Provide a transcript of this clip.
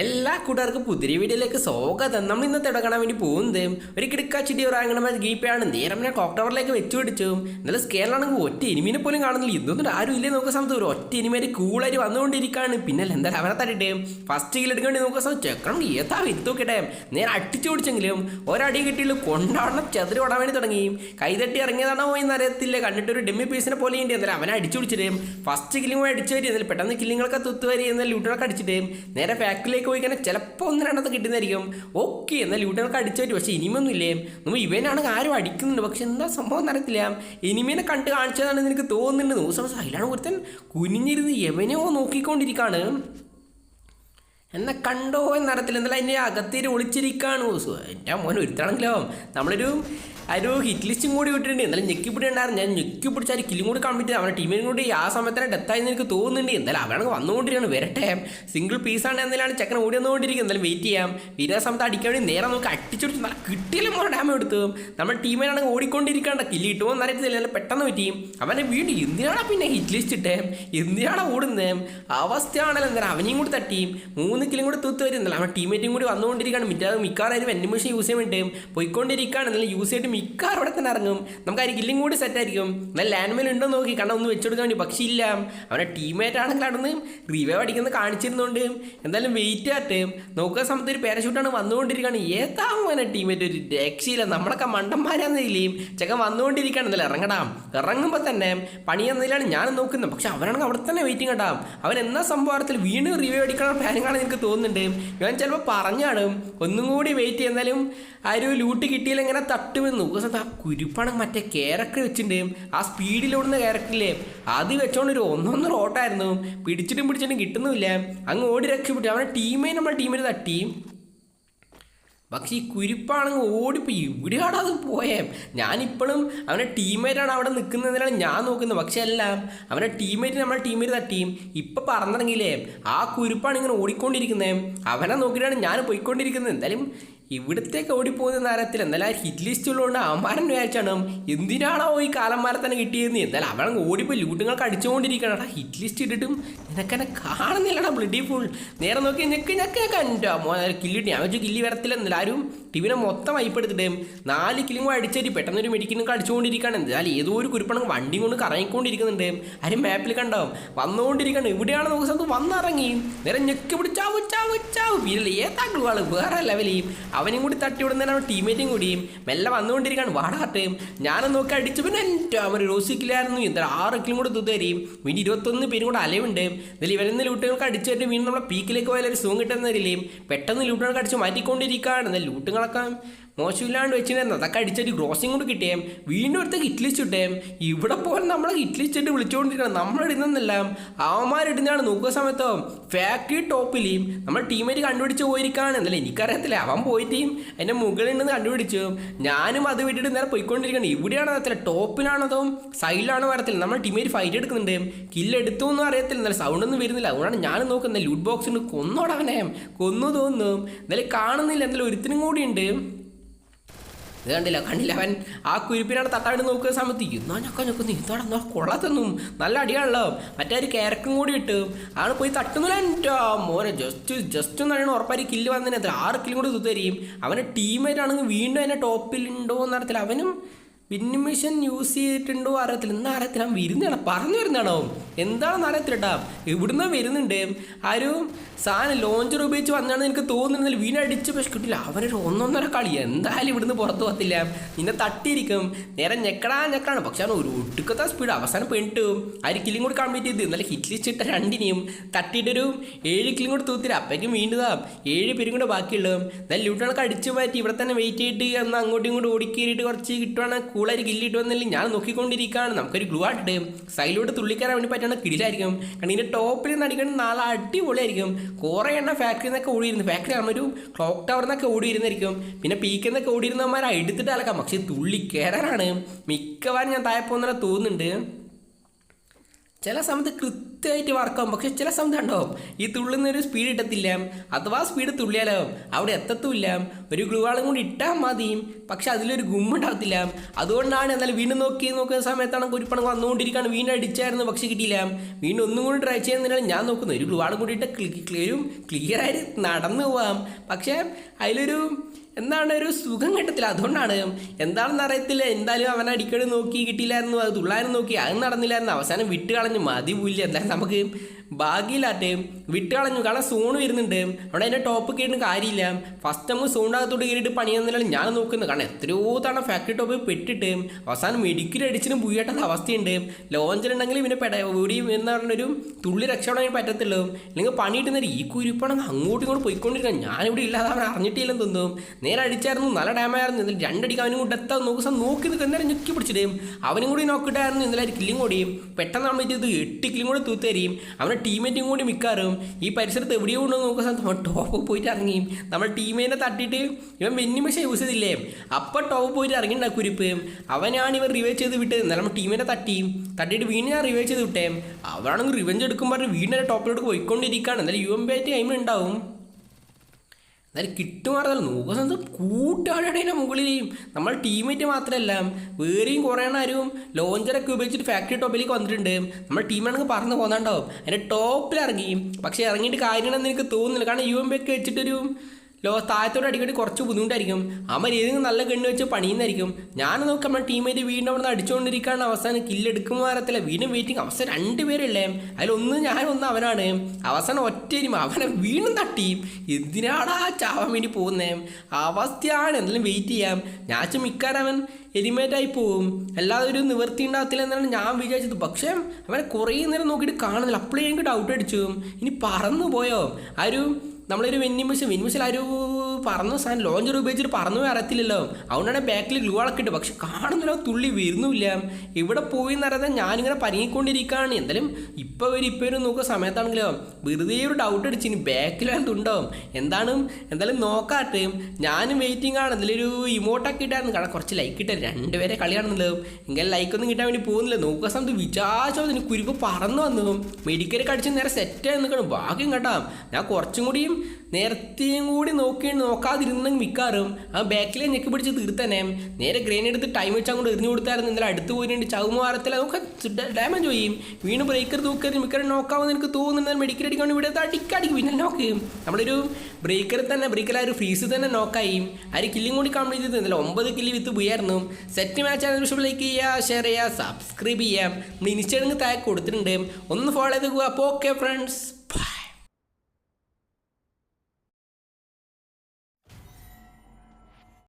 എല്ലാ കൂട്ടുകാർക്കും പുതിരി വീഡിയോയിലേക്ക് സ്വാഗതം. നമ്മൾ ഇന്നത്തെ കാണാൻ വേണ്ടി പോകുന്നത്? ഒരു കിടക്കാച്ചിട്ടി ഇറങ്ങണ ഗീപ്പയാണ്. നേരം ഞാൻ ഒക്ടോബറിലേക്ക് വെച്ച് പിടിച്ചു. നല്ല സ്കെയിലാണെങ്കിൽ ഒറ്റ ഇനിമിനെ പോലും കാണുന്നില്ല. ഇതൊന്നും ആരും ഇല്ലേ നോക്കുന്ന സമയത്ത്. ഒരു ഒറ്റ ഇനിമേര് കൂളായിട്ട് വന്നുകൊണ്ടിരിക്കുകയാണ് പിന്നെ എന്തായാലും അവനെ തട്ടിട്ട് ഫസ്റ്റ് കിൽ എടുക്കേണ്ടി നോക്കുന്ന സമയത്ത് ചെക്കണം. ഏതാ വിത്തോക്കട്ടെ നേരെ അടിച്ചു പിടിച്ചെങ്കിലും ഒരടി കിട്ടിയില്ല. കൊണ്ടാടണം. ചെതിരി ഓടാൻ വേണ്ടി തുടങ്ങി. കൈതട്ടി ഇറങ്ങിയതാണോ എന്ന് അറിയത്തില്ല. കണ്ടിട്ട് ഒരു ഡെമ്മി പീസിനെ പോലെ ഉണ്ട്. എന്നാലും അവനെ അടിച്ചു പിടിച്ചിട്ട് ഫസ്റ്റ് കില്ലിങ് പോയി അടിച്ചു വരി. എന്നാലും പെട്ടെന്ന് കില്ലിങ്ങളൊക്കെ തുത്തുവരി എന്നാലും ലൂട്ടുകളൊക്കെ അടിച്ചിട്ട് നേരെ ഫാക്ടറിയിലേക്ക് പോയി കഴിഞ്ഞാൽ ചിലപ്പോൾ ഒന്ന് രണ്ടത് കിട്ടുന്നതായിരിക്കും. ഓക്കെ എന്നാൽ ലൂട്ടുകൾക്ക് അടിച്ചു വരും പക്ഷേ ഇനിമൊന്നും ഇല്ലേ നമ്മൾ ഇവനാണെങ്കിൽ ആരും അടിക്കുന്നുണ്ട്. പക്ഷെ എന്താ സംഭവം നടത്തില്ല ഇനിമേനെ കണ്ട് കാണിച്ചതാണ് എനിക്ക് തോന്നുന്നുണ്ട്. നോസ് അതിലാണ് ഒരുത്തൻ കുനിഞ്ഞിരുന്ന് എവനെയോ നോക്കിക്കൊണ്ടിരിക്കുകയാണ് എന്നെ കണ്ടോ എന്നറിയത്തില്ല എന്നാലും അതിന്റെ അകത്തേര് ഒളിച്ചിരിക്കാണ്. എന്റെ മോൻ ഒരുത്താണെങ്കിലോ നമ്മളൊരു ഒരു ഹിറ്റ് ലിസ്റ്റും കൂടി വിട്ടിട്ടുണ്ട് എന്നാലും ഞെക്കി പിടിണ്ടായിരുന്നു ഞാൻ ഞെക്കി പിടിച്ച ഒരു കൂടി കമ്പ്ലീറ്റ് അവരുടെ ടീമിനും കൂടി ആ സമയത്ത് തന്നെ ഡെത്തായെന്ന് എനിക്ക് തോന്നുന്നുണ്ട്. എന്തായാലും അവനാണെങ്കിൽ വന്നുകൊണ്ടിരിക്കുകയാണ്. വരട്ടെ. സിംഗിൾ പീസാണ് എന്നാലാണ് ചെക്കൻ ഓടി വന്നുകൊണ്ടിരിക്കുന്നത്. എന്തായാലും വെയിറ്റ് ചെയ്യാം. വീരാ സമയത്ത് അടിക്കാൻ വേണ്ടി നേരെ നമുക്ക് അടിച്ചെടുത്ത് നല്ല കിട്ടിയാലും മോനെ ഡാമ എടുത്തു. നമ്മുടെ ടീമിനാണെങ്കിൽ ഓടിക്കൊണ്ടിരിക്കാണ്ട് കില്ല് കിട്ടുമോ എന്നറിയത്തില്ല നല്ല പെട്ടെന്ന് പറ്റി അവനെ വീണ്ടും എന്തിനാണ് പിന്നെ ഹിറ്റ് ലിസ്റ്റ് ഇട്ടേ? എന്തിനാണ് ഓടുന്നത് അവസ്ഥയാണല്ലോ. എന്തായാലും അവനെയും കൂടി തട്ടി. മൂന്ന് കിലും കൂടി തൂത്ത് വരുന്നില്ല. ആ ടീമേറ്റും കൂടി വന്നുകൊണ്ടിരിക്കുകയാണ്. മിറ്റ മിക്കവാറും മെഷീൻ യൂസ് ചെയ്യാൻ വേണ്ടി പോയിക്കൊണ്ടിരിക്കുകയാണ്. എന്നാലും യൂസ് ചെയ്തിട്ട് മിക്കവാറും അവിടെ തന്നെ ഇറങ്ങും. നമുക്ക് ആ കില്ലും കൂടി സെറ്റ് ആയിരിക്കും. എന്നാൽ ലാൻഡ് മേൽ ഉണ്ടോ നോക്കി. കണ്ട ഒന്ന് വെച്ചെടുക്കാൻ വേണ്ടി പക്ഷേ ഇല്ല. അവനെ ടീമേറ്റ് ആണെങ്കിൽ അവിടെ നിന്ന് റിവൈവ് അടിക്കുന്നത് കാണിച്ചിരുന്നുകൊണ്ട് എന്തായാലും വെയിറ്റ് ആട്ടെ നോക്കുന്ന സമയത്ത് ഒരു പാരഷൂട്ടാണ് വന്നുകൊണ്ടിരിക്കുകയാണ്. ഏതാവും അവനെ ടീമേറ്റ് ഒരു രക്ഷയില്ല. നമ്മളൊക്കെ മണ്ടന്മാരാന്നില്ലേയും ചെക്കൻ വന്നുകൊണ്ടിരിക്കുകയാണ്. എന്തായാലും ഇറങ്ങടാം. ഇറങ്ങുമ്പോൾ തന്നെ പണി എന്നതിലാണ് ഞാൻ നോക്കുന്നത്. പക്ഷെ അവനാണെങ്കിൽ അവിടെ തന്നെ വെയിറ്റിംഗ് കേട്ടാം അവൻ എന്നാ സംഭവത്തിൽ വീണ്ടും റിവ്യൂ അടിക്കണം പ്ലാനിങ്ങാണ് എനിക്ക് തോന്നുന്നുണ്ട്. ഞാൻ ചിലപ്പോൾ പറഞ്ഞാണ് ഒന്നും കൂടി വെയിറ്റ് ചെയ്യുന്നാലും ആ ഒരു ലൂട്ട് കിട്ടിയാൽ ഇങ്ങനെ തട്ടുമെന്ന് ആ കുരുപ്പാണ് മറ്റേ ക്യാരക്ടർ വെച്ചിട്ടുണ്ട്. ആ സ്പീഡിലോടുന്ന ക്യാരക്ടറില്ലേ അത് വെച്ചോണ്ട് ഒരു ഒന്നൊന്നര ഓട്ടായിരുന്നു പിടിച്ചിട്ടും പിടിച്ചിട്ടും കിട്ടുന്നുമില്ല. അങ്ങ് ഓടി രക്ഷപ്പെട്ടു. അവരുടെ ടീമേ നമ്മുടെ ടീമിൽ തട്ടി പക്ഷേ ഈ കുരിപ്പാണെങ്കിൽ ഓടിപ്പോയി. ഇവിടെയാണ് അത് പോയേ? ഞാനിപ്പോഴും അവന്റെ ടീമേറ്റാണ് അവിടെ നിൽക്കുന്നതിനാണ് ഞാൻ നോക്കുന്നത്. പക്ഷേ അല്ല അവന്റെ ടീമേറ്റ് നമ്മുടെ ടീമേറ്റ് തട്ടിയും ഇപ്പം പറഞ്ഞിറങ്ങിയില്ലേ ആ കുരിപ്പാണ് ഇങ്ങനെ ഓടിക്കൊണ്ടിരിക്കുന്നത്. അവനെ നോക്കിയിട്ടാണ് ഞാൻ പോയിക്കൊണ്ടിരിക്കുന്നത്. എന്തായാലും ഇവിടത്തേക്ക് ഓടിപ്പോകുന്ന നേരത്തിൽ എന്തായാലും ഹിറ്റ് ലിസ്റ്റ് ഉള്ളതുകൊണ്ട് അവന്മാരൻ വിചാരിച്ചാണ് എന്തിനാണോ ഈ കാലന്മാരെ തന്നെ കിട്ടിയതെന്ന്. എന്നാലും അവൻ ഓടിപ്പോയി. ലൂട്ടുകൾക്ക് അടിച്ചുകൊണ്ടിരിക്കണം ആ ഹിറ്റ് ലിസ്റ്റ് ഇട്ടിട്ടും നിനക്കെന്നെ കാണുന്നില്ലടാ ബ്ലഡി ഫുൾ നേരെ നോക്കി ഞെക്ക് ഞെക്കെ കണ്ടോ? മോനെ കില്ലിട്ടി വെച്ചു കില്ലി വരത്തില്ലെന്നില്ല ആരും ടിവിനെ മൊത്തം വൈപ്പെടുത്തിട്ട് നാല് കിലും അടിച്ചേരി പെട്ടെന്ന് ഒരു മെഡിക്കിനൊക്കെ അടിച്ചുകൊണ്ടിരിക്കുകയാണ് എന്തായാലും ഏതോ ഒരു കുരുപ്പണം വണ്ടി കൊണ്ട് കറങ്ങിക്കൊണ്ടിരിക്കുന്നുണ്ട്. ആരും മാപ്പിൽ കണ്ടോ? വന്നുകൊണ്ടിരിക്കണം ഇവിടെയാണ് നോക്കുന്നത് സ്ഥലത്ത് വന്നിറങ്ങി. നേരെ ഞെക്ക് പിടിച്ചാവും ചാവ് ചാവ് പിന്നെ ഏതാ ആൾ? വേറെ ലെവലിയും അവനും കൂടി തട്ടി വിടുന്നതിനാണ് ടീമേറ്റും കൂടിയും മെല്ലെ വന്നുകൊണ്ടിരിക്കുകയാണ്. വാടാട്ടയും ഞാനും നോക്കി അടിച്ചു. പിന്നെ എന്റെ അവർ റോസിക്കില്ലായിരുന്നു ഇത്ര ആറ് കൂടെ തുതരിയും പിന്നെ ഇരുപത്തൊന്ന് പേരും കൂടെ അലവുണ്ട് ഇതിൽ ഇവരെന്ന് ലൂട്ടുകൾക്ക് അടിച്ചു തരും വീണ്ടും നമ്മളെ പീക്കിലേക്ക് പോയാൽ ഒരു സൂം കിട്ടുന്നതിലേയും പെട്ടെന്ന് ലൂട്ടുകൾക്ക് അടിച്ച് മാറ്റിക്കൊണ്ടിരിക്കുകയാണ്. എന്നാൽ ലൂട്ടുകളൊക്കെ മോശമില്ലാണ്ട് വെച്ചിരുന്നു അതൊക്കെ അടിച്ചൊരു ഗ്രോസിങ് കൂടി കിട്ടിയേം. വീണ്ടും അടുത്ത് ഹിറ്റ് ഇട്ടേം. ഇവിടെ പോലും നമ്മളെ ഹിറ്റ് വിളിച്ചുകൊണ്ടിരിക്കണം നമ്മളിടുന്നെന്നല്ല അവന്മാരിടുന്നതാണ് നോക്കുന്ന സമയത്തോ ഫാക്ടറി ടോപ്പിലെയും നമ്മൾ ടീമേറ്റ് കണ്ടുപിടിച്ച് പോയിരിക്കുകയാണ് എന്നല്ല എനിക്കറിയത്തില്ല. അവൻ പോയിട്ട് എന്റെ നിന്ന് കണ്ടുപിടിച്ചു. ഞാനും അത് വിട്ടിട്ട് നേരെ പോയിക്കൊണ്ടിരിക്കണം ഇവിടെയാണ് അറിയത്തില്ല ടോപ്പിലാണതോ സൈഡിലാണോ അറിയത്തില്ല നമ്മൾ ടീമേറ്റ് ഫൈറ്റ് എടുക്കുന്നുണ്ട്. കില്ലെടുത്തു എന്നും അറിയത്തില്ല. എന്നാലും സൗണ്ട് ഒന്നും വരുന്നില്ല. അതുകൊണ്ടാണ് ഞാൻ നോക്കുന്നത്. ലൂട്ട് ബോക്സിന് കൊന്നോടവനെ കൊന്നു തോന്നും എന്നാലും കാണുന്നില്ല. എന്നാലും ഒരുത്തിനും കൂടി ഉണ്ട് ഇത് കണ്ടില്ല കണ്ടില്ല. അവൻ ആ കുരിപ്പിനാണ് തട്ടാടി നോക്കുന്ന സമയത്ത് എന്നാ ഞൊക്കെ ഞൊക്കുന്നു ഇതോടെ എന്നാ കൊള്ളത്തൊന്നും നല്ല അടിയാണല്ലോ. മറ്റേ ഒരു കേരക്കും കൂടി ഇട്ടും ആണ് പോയി തട്ടുന്നില്ല എന്റെ മോനെ ജസ്റ്റ് ജസ്റ്റ് എന്നാണ് ഉറപ്പായി കില്ല് വന്നതിനകത്ത് ആറ് കില്ലും കൂടി തുത്തരിയും അവന്റെ ടീമേറ്റാണെങ്കിൽ വീണ്ടും അതിന്റെ ടോപ്പിലുണ്ടോ എന്നറിയത്തില്ല അവനും വിന്നിംഗ് മെഷീൻ യൂസ് ചെയ്തിട്ടുണ്ടോ അറിയത്തില്ല. എന്നാ അറിയത്തില്ല. വരുന്നതാണ്. പറഞ്ഞു വരുന്നതാണോ? എന്താണെന്ന് അറിയത്തില്ല കേട്ടാ ഇവിടുന്ന് വരുന്നുണ്ട്? ആ ഒരു സാധനം ലോഞ്ചർ ഉപയോഗിച്ച് വന്നാണ് എനിക്ക് തോന്നുന്നത് വീണടിച്ച് പക്ഷെ കിട്ടില്ല. അവരൊരു ഒന്നൊന്നര കളി. എന്തായാലും ഇവിടുന്ന് പുറത്ത് പോകത്തില്ല. നിന്നെ തട്ടിയിരിക്കും. നേരെ ഞെക്കടാ ഞെക്കാണ് പക്ഷെ ആണ് ഒരു ഒടുക്കത്തെ സ്പീഡ് അവസാനം പെണ്ണിട്ട് ആര് കില്ലും കൂടി കംപ്ലീറ്റ് ചെയ്ത്. നല്ല ഹിറ്റ് ലിസ്റ്റ് ഇട്ട രണ്ടിനെയും തട്ടിയിട്ടൊരു ഏഴ് കില്ലും കൂടി തൂത്തില്ല. അപ്പേക്കും വീണ്ടുതാം. ഏഴ് പേരും കൂടെ ബാക്കിയുള്ളൂ നല്ല ലൂട്ടണൊക്കെ അടിച്ചു മാറ്റി. ഇവിടെ തന്നെ വെയിറ്റ് ചെയ്തിട്ട് എന്നാൽ അങ്ങോട്ടും ഇങ്ങോട്ടും ഓടിക്കേറിയിട്ട് കുറച്ച് കിട്ടുവാണെങ്കിൽ കൂളായി ഗില്ലിട്ട് വന്നില്ലെങ്കിൽ ഞാൻ നോക്കിക്കൊണ്ടിരിക്കുകയാണ് നമുക്കൊരു ഗ്ലൂ ആയിട്ട് സൈഡിലോട്ട് തുള്ളിക്കാൻ വേണ്ടി പറ്റുന്ന കിടിലായിരിക്കും. കാരണം ഇതിന്റെ ടോപ്പിൽ നിന്ന് അടിക്കണം നാളെ അടിപൊളിയായിരിക്കും. കുറേ എണ്ണ ഫാക്ടറിയിൽ നിന്നൊക്കെ ഓടിയിരുന്നു. ഫാക്ടറി ആകുമ്പോൾ ഒരു ക്ലോക്ക് ടവറിൽ നിന്നൊക്കെ ഓടിയിരുന്നായിരിക്കും. പിന്നെ പീക്കിൽ നിന്നൊക്കെ ഓടിയിരുന്നവന്മാരെ എടുത്തിട്ട് അലക്കാം പക്ഷേ തുള്ളി കയറാനാണ് മിക്കവാറും ഞാൻ താഴെ തോന്നുന്നുണ്ട്. ചില സമയത്ത് കൃത്യമായിട്ട് വർക്കാവും പക്ഷെ ചില സമയത്ത് ഉണ്ടാവും. ഈ തുള്ളുന്ന ഒരു സ്പീഡ് ഇട്ടത്തില്ല അഥവാ സ്പീഡ് തുള്ളിയാലാവും അവിടെ എത്തത്തുമില്ല. ഒരു ഗ്ലൂവാളും കൂടി ഇട്ടാൽ മതി. പക്ഷെ അതിലൊരു ഗുമ്മുണ്ടാകത്തില്ല അതുകൊണ്ടാണ് എന്നാൽ വീണ്ടും നോക്കി നോക്കുന്ന സമയത്താണ് കുരിപ്പണം വന്നുകൊണ്ടിരിക്കുകയാണ്. വീണ്ടും അടിച്ചായിരുന്നു പക്ഷെ കിട്ടിയില്ല. വീണ്ടും ഒന്നും കൂടി ട്രൈ ചെയ്യുന്നതിനാണ് ഞാൻ നോക്കുന്നത്. ഒരു ഗ്ലൂവാളും കൂടി ഇട്ട് ക്ലിയറും ക്ലിയർ ആയിട്ട് നടന്നു പോവാം. പക്ഷേ അതിലൊരു എന്താണ് ഒരു സുഖം കിട്ടത്തില്ല. അതുകൊണ്ടാണ് എന്താണെന്ന് അറിയത്തില്ല. എന്തായാലും അവൻ അടിക്കടി നോക്കി കിട്ടിയില്ലായിരുന്നു. അത് തുള്ളായിരുന്നു നോക്കി. അത് നടന്നില്ലായിരുന്നു. അവസാനം വിട്ട് കളഞ്ഞു മതി പോയില്ല എന്തായാലും നമുക്ക് ഭാഗ്യമില്ലാട്ടെ വിട്ട് കളഞ്ഞു. കാരണം സൂൺ വരുന്നുണ്ട്. അവിടെ അതിന്റെ ടോപ്പ് കയറിയിട്ട് കാര്യമില്ല. ഫസ്റ്റ് നമുക്ക് സോണിനകത്തോട്ട് കയറിയിട്ട് പണിയെന്നാലും ഞാൻ നോക്കുന്നത്. കാരണം എത്രയോ തവണ ഫാക്ടറി ടോപ്പ് പെട്ടിട്ട് അവസാനം മെഡിക്കൽ അടിച്ചിനും പുയ്യാട്ടത് അവസ്ഥയുണ്ട്. ലോഞ്ചിലുണ്ടെങ്കിൽ പിന്നെ പെട ഓടി എന്ന് പറഞ്ഞൊരു തുള്ളി രക്ഷപ്പെടാൻ പറ്റത്തുള്ളൂ. അല്ലെങ്കിൽ പണി കിട്ടുന്നവർ ഈ കുരിപ്പാണെങ്കിൽ അങ്ങോട്ടും ഇങ്ങോട്ട് പോയിക്കൊണ്ടിരിക്കണം ഞാനിവിടെ ഇല്ലാതെ അവൻ അറിഞ്ഞിട്ടില്ലെന്ന് തോന്നും നേരെ അടിച്ചായിരുന്നു. നല്ല ഡാമായിരുന്നു എന്നിട്ട് രണ്ടടിക്ക് അവനും കൂടെ എത്താൻ നോക്കുക നോക്കി നിൽക്കുക നേരം ഞെക്കി പിടിച്ചിട്ട് അവനും കൂടി നോക്കിയിട്ടായിരുന്നു. ഇന്നലെ കില്ലും കൂടി. പെട്ടെന്ന് നമ്മൾ ഇത് എട്ട് കില്ലും കൂടി തൂത്തരിയും അവനെ ടീമേറ്റും കൂടി മിക്കാറും ഈ പരിസരത്ത് എവിടെയോ ഉണ്ടോ നോക്കുന്ന സമയത്ത് ടോപ്പ് പോയിട്ട് ഇറങ്ങി. നമ്മൾ ടീമേനെ തട്ടിയിട്ട് ഇവൻ വെന്നിമശ യൂസ് ചെയ്തില്ലേ? അപ്പം ടോപ്പ് പോയിട്ട് ഇറങ്ങിണ്ടാ കുരിപ്പ്. അവനാണ് ഇവൻ റിവൈവ് ചെയ്ത് വിട്ട് എന്നാലും നമ്മൾ ടീമിനെ തട്ടി. തട്ടിയിട്ട് വീണ്ടും ഞാൻ റിവൈവ് ചെയ്ത് വിട്ടേ. അവരാണെങ്കിൽ റിവെഞ്ച് എടുക്കുമ്പോൾ വീണ്ടും ടോപ്പിലോട്ട് പോയിക്കൊണ്ടിരിക്കുകയാണ് എന്നാലും യു എം ബി ആയിട്ട് ടൈമിൽ ഉണ്ടാവും എന്നാലും കിട്ടുമാറല്ല നോക്കുന്ന സമയത്ത് കൂട്ടുകാരുടെ മുകളിലേയും. നമ്മൾ ടീമേറ്റ് മാത്രമല്ല വേറെയും കുറേ ആരും ലോഞ്ചറൊക്കെ ഉപയോഗിച്ചിട്ട് ഫാക്ടറി ടോപ്പിലേക്ക് വന്നിട്ടുണ്ട്. നമ്മൾ ടീമാണെങ്കിൽ പറന്ന് പോകുന്നുണ്ടാവും അതിന്റെ ടോപ്പിൽ ഇറങ്ങി. പക്ഷേ ഇറങ്ങിയിട്ട് കാര്യങ്ങളെന്ന് എനിക്ക് തോന്നുന്നില്ല. കാരണം യു എം ബി ഒക്കെ വെച്ചിട്ടൊരു ലോ താഴത്തോട് അടിക്കടി കുറച്ച് ബുദ്ധിമുട്ടായിരിക്കും. അമ്മ ഏതെങ്കിലും നല്ല ഗണ്ണ് വെച്ച് പണിയുന്നതായിരിക്കും. ഞാൻ നോക്കാം നമ്മുടെ ടീമേറ്റ് വീണ്ടും അവിടെ നിന്ന് അടിച്ചുകൊണ്ടിരിക്കുകയാണ് അവസാനം കില്ലെടുക്കുമ്പോൾ അറിയത്തില്ല വീണ്ടും വെയിറ്റിംഗ് അവസാനം രണ്ട് പേരല്ലേ അതിലൊന്ന് ഞാൻ ഒന്ന് അവനാണ്. അവസാനം ഒറ്റയും അവനെ വീണ്ടും തട്ടി. എന്തിനാടാ ചാവാൻ വേണ്ടി പോകുന്നേ? അവസ്ഥയാണ്. എന്തെങ്കിലും വെയിറ്റ് ചെയ്യാം. ഞാൻ മിക്കാരവൻ എലിമേറ്റായി പോവും. അല്ലാതെ ഒരു നിവൃത്തി ഉണ്ടാകത്തില്ല എന്നാണ് ഞാൻ വിചാരിച്ചത്. പക്ഷേ അവനെ കുറേ നേരം നോക്കിയിട്ട് കാണുന്നില്ല. അപ്പോഴേ എനിക്ക് ഡൗട്ട് അടിച്ചു. ഇനി പറന്നു പോയോ ആ ഒരു നമ്മളൊരു വെന്നിമിഷം വിൻമിഷൽ ആ ഒരു പറന്ന സാധനം ലോഞ്ചർ ഉപയോഗിച്ചിട്ട് പറഞ്ഞു അറിയത്തില്ലല്ലോ. അതുകൊണ്ടാണ് ബാക്കിൽ ഗ്ലൂ അളക്കെ ഇട്ട്. പക്ഷെ കാണുന്നില്ല തുള്ളി വരുന്നുമില്ല ഇവിടെ പോയി എന്ന് പറയുന്നത് ഞാനിങ്ങനെ പരങ്ങിക്കൊണ്ടിരിക്കുകയാണ് എന്തായാലും ഇപ്പോൾ വരും ഇപ്പോൾ വരും നോക്കുന്ന സമയത്താണെങ്കിലോ വെറുതെ ഒരു ഡൗട്ട് അടിച്ചു ഇനി ബാക്കിൽ എന്തുണ്ടാവും എന്താണ്? എന്തായാലും നോക്കാട്ടെ. ഞാനും വെയിറ്റിംഗ് ആണ്. ഒരു ഇമോട്ടൊക്കെ ഇട്ടായിരുന്നു കാരണം കുറച്ച് ലൈക്ക് ഇട്ടാൽ രണ്ടുപേരെ കളിയാണെന്നല്ലോ എങ്കിലും ലൈക്കൊന്നും കിട്ടാൻ വേണ്ടി പോകുന്നില്ല. നോക്കുന്ന സമയത്ത് വിചാരിച്ചോ അതിന് കുരുപ്പ് പറന്നു വന്നു. മെഡിക്കലൊക്കെ അടിച്ച് നേരെ സെറ്റായി നിൽക്കണം ഭാഗ്യം കേട്ടാ. ഞാൻ കുറച്ചും കൂടിയും നേരത്തെയും കൂടി നോക്കി നോക്കാതിരുന്നെങ്കിൽ മിക്കാറും ആ ബാക്കിലെ ഞെക്കി പിടിച്ച് തീർത്തന്നെ നേരെ ഗ്രെയിൻ എടുത്ത് ടൈം വെച്ച് അങ്ങോട്ട് എറിഞ്ഞു കൊടുത്തായിരുന്നു. ഇന്നലെ അടുത്ത് പോയിട്ട് ചവുമാറത്തിൽ നമുക്ക് ഡാമേജ് പോയി വീണ് ബ്രേക്കർ തൂക്കരുത് മിക്കവാറും നോക്കാമെന്ന് എനിക്ക് തോന്നുന്നത് മെഡിക്കൽ അടിക്കാൻ ഇവിടെ അടിക്കടിക്കും പിന്നെ നോക്ക് നമ്മളൊരു ബ്രേക്കർ തന്നെ ബ്രേക്കർ ആ ഒരു ഫ്രീസ് തന്നെ നോക്കായി ആ ഒരു കില്ലും കൂടി കംപ്ലീറ്റ് ചെയ്തിരുന്നില്ല ഒമ്പത് കില്ല് വിത്ത് പോയായിരുന്നു സെറ്റ് മാച്ച് ആണെങ്കിൽ ലൈക്ക് ചെയ്യുക ഷെയർ ചെയ്യുക സബ്സ്ക്രൈബ് ചെയ്യാം. നമ്മൾ ഇൻസ്റ്റാഗ്രാമിൽ താഴെ കൊടുത്തിട്ടുണ്ട്. ഒന്ന് ഫോളോ ചെയ്ത് പോകുക അപ്പോൾ ഓക്കെ ഫ്രണ്ട്സ്